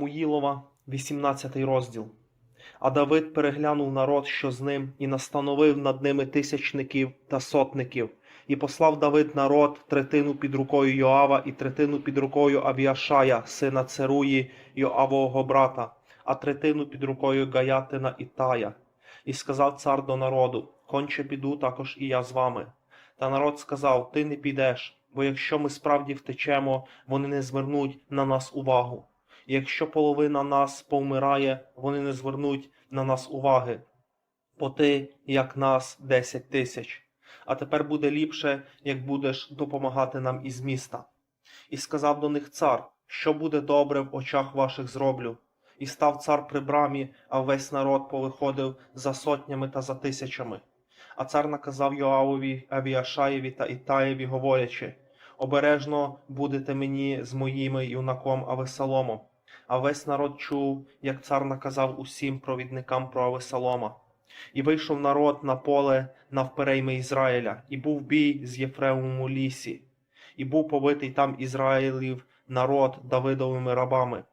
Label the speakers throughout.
Speaker 1: Муїлова, 18 розділ. А Давид переглянув народ, що з ним, і настановив над ними тисячників та сотників. І послав Давид народ третину під рукою Йоава і третину під рукою Авіашая, сина Церуї, Йоавового брата, а третину під рукою Гаятина і Тая. І сказав цар до народу: Конче піду також і я з вами. Та народ сказав: Ти не підеш, бо якщо ми справді втечемо, вони не звернуть на нас увагу. Якщо половина нас повмирає, вони не звернуть на нас уваги. Бо ти, як нас, десять тисяч. А тепер буде ліпше, як будеш допомагати нам із міста. І сказав до них цар, що буде добре в очах ваших зроблю. І став цар при брамі, а весь народ повиходив за сотнями та за тисячами. А цар наказав Йоавові, Авіашаєві та Ітаєві, говорячи: Обережно будете мені з моїми юнаком Авесаломом. А весь народ чув, як цар наказав усім провідникам про Авесалома. І вийшов народ на поле навперейми Ізраїля, і був бій з Єфремом у лісі, і був побитий там Ізраїлів народ Давидовими рабами.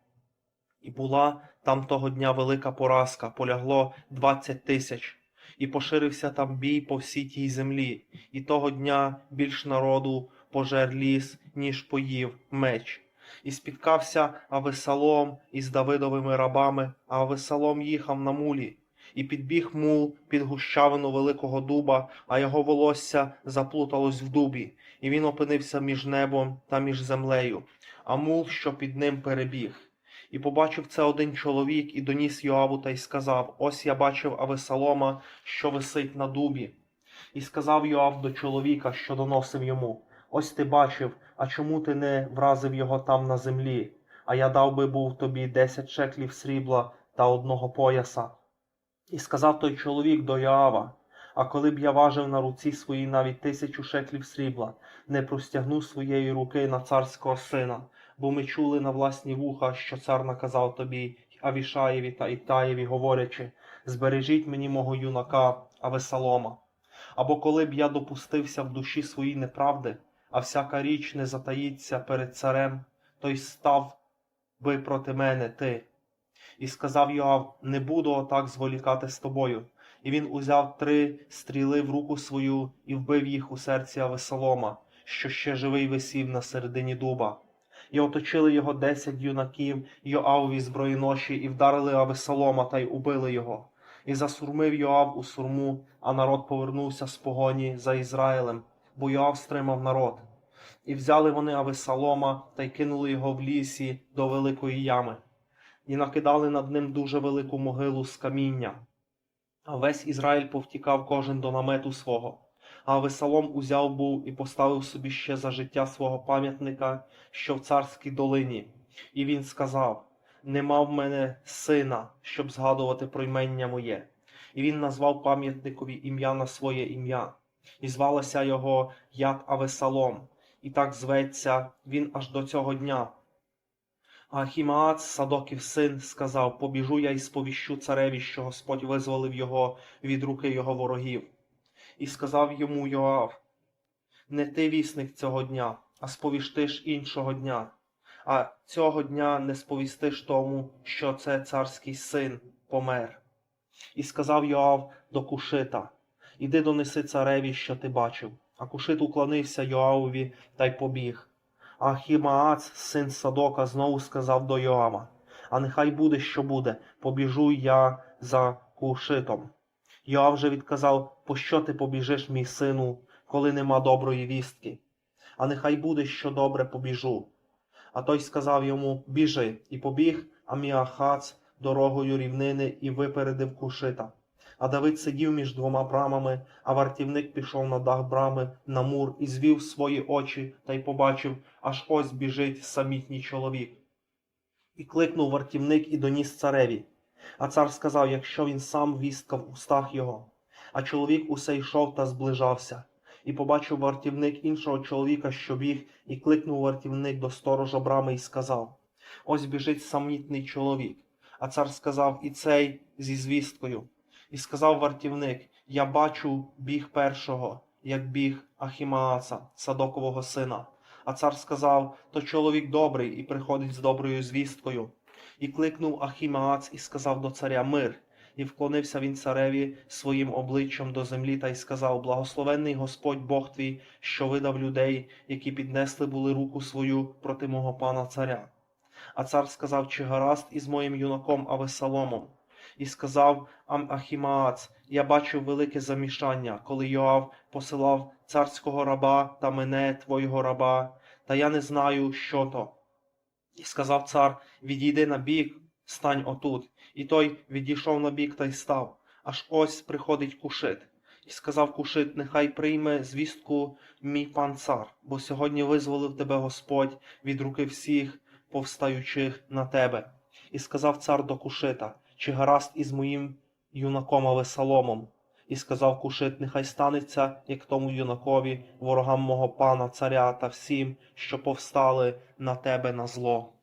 Speaker 1: І була там того дня велика поразка, полягло двадцять тисяч, і поширився там бій по всій тій землі, і того дня більш народу пожер ліс, ніж поїв меч. І спіткався Авесалом із Давидовими рабами, а Авесалом їхав на мулі. І підбіг мул під гущавину великого дуба, а його волосся заплуталось в дубі, і він опинився між небом та між землею, а мул, що під ним перебіг. І побачив це один чоловік і доніс Йоаву та й сказав: Ось я бачив Авесалома, що висить на дубі. І сказав Йоав до чоловіка, що доносив йому: Ось ти бачив, а чому ти не вразив його там на землі? А я дав би був тобі десять шеклів срібла та одного пояса. І сказав той чоловік до Йоава, а коли б я важив на руці своїй навіть тисячу шеклів срібла, не простягну своєї руки на царського сина, бо ми чули на власні вуха, що цар наказав тобі Авішаєві та Ітаєві, говорячи, збережіть мені мого юнака Авесалома. Або коли б я допустився в душі своїй неправди, а всяка річ не затаїться перед царем, то й став би проти мене ти. І сказав Йоав, не буду отак зволікати з тобою. І він узяв три стріли в руку свою і вбив їх у серці Авесолома, що ще живий висів на середині дуба. І оточили його десять юнаків Йоавові зброєноші, і вдарили Авесолома та й убили його. І засурмив Йоав у сурму, а народ повернувся з погоні за Ізраїлем, бо стримав народ. І взяли вони Авесолома та й кинули його в лісі до великої ями і накидали над ним дуже велику могилу з каміння. А весь Ізраїль повтікав кожен до намету свого. А Авесалом узяв був і поставив собі ще за життя свого пам'ятника, що в царській долині. І він сказав: Нема в мене сина, щоб згадувати про ймення моє. І він назвав пам'ятникові ім'я на своє ім'я, і звалося його Яд Авесалом, і так зветься він аж до цього дня. А Ахімаац, Садоків син, сказав: Побіжу я і сповіщу цареві, що Господь визволив його від руки його ворогів. І сказав йому Йоав: Не ти вісник цього дня, а сповістиш іншого дня. А цього дня не сповістиш тому, що це царський син помер. І сказав Йоав до Кушита: Іди донеси цареві, що ти бачив. А Кушит уклонився Йоавові та й побіг. А Хімаац, син Садока, знову сказав до Йоава: А нехай буде, що буде, побіжу я за кушитом. Йоав же відказав: Пощо ти побіжиш, мій сину, коли нема доброї вістки? А нехай буде, що добре побіжу. А той сказав йому: Біжи, і побіг Аміахац дорогою рівнини і випередив кушита. А Давид сидів між двома брамами, а вартівник пішов на дах брами на мур і звів свої очі та й побачив, аж ось біжить самітній чоловік. І кликнув вартівник і доніс цареві. А цар сказав, якщо він сам вістка в устах його. А чоловік усе йшов та зближався. І побачив вартівник іншого чоловіка, що біг, і кликнув вартівник до сторожа брами і сказав: Ось біжить самітний чоловік. А цар сказав і цей зі звісткою. І сказав вартівник: Я бачу біг першого, як біг Ахімааца, Садокового сина. А цар сказав: То чоловік добрий і приходить з доброю звісткою. І кликнув Ахімаац і сказав до царя мир. І вклонився він цареві своїм обличчям до землі та й сказав: Благословенний Господь Бог твій, що видав людей, які піднесли були руку свою проти мого пана царя. А цар сказав, чи гаразд із моїм юнаком Авесаломом. І сказав Ам Ахімаац, я бачив велике замішання, коли Йоав посилав царського раба та мене, твого раба, та я не знаю, що то. І сказав цар, відійди на бік, стань отут. І той відійшов на бік та й став. Аж ось приходить кушит. І сказав кушит, нехай прийме звістку мій пан цар, бо сьогодні визволив тебе Господь від руки всіх повстаючих на тебе. І сказав цар до кушита, чи гаразд із моїм юнаком Авесаломом. І сказав кушит, нехай станеться, як тому юнакові, ворогам мого пана царя та всім, що повстали на тебе на зло.